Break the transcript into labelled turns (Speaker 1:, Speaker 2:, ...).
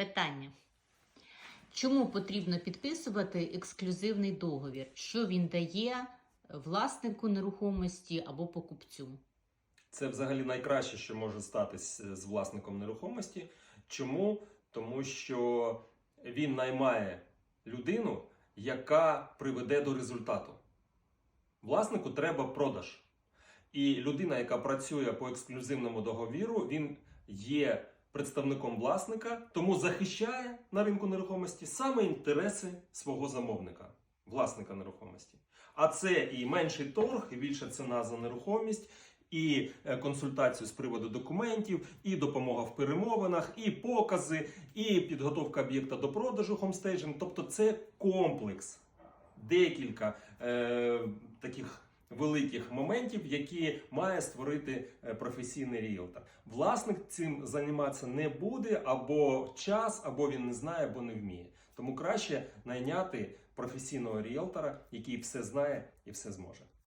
Speaker 1: Питання. Чому потрібно підписувати ексклюзивний договір? Що він дає власнику нерухомості або покупцю?
Speaker 2: Це взагалі найкраще, що може статись з власником нерухомості. Чому? Тому що він наймає людину, яка приведе до результату. Власнику треба продаж. І людина, яка працює по ексклюзивному договіру, він є представником власника, тому захищає на ринку нерухомості саме інтереси свого замовника, власника нерухомості. А це і менший торг, і більша ціна за нерухомість, і е, консультацію з приводу документів, і допомога в перемовинах, і покази, і підготовка об'єкта до продажу хомстейджинг. Тобто це комплекс, декілька е, таких великих моментів, які має створити е, професійний ріелтор. Власник цим займатися не буде або час, або він не знає, або не вміє. Тому краще найняти професійного ріелтора, який все знає і все зможе.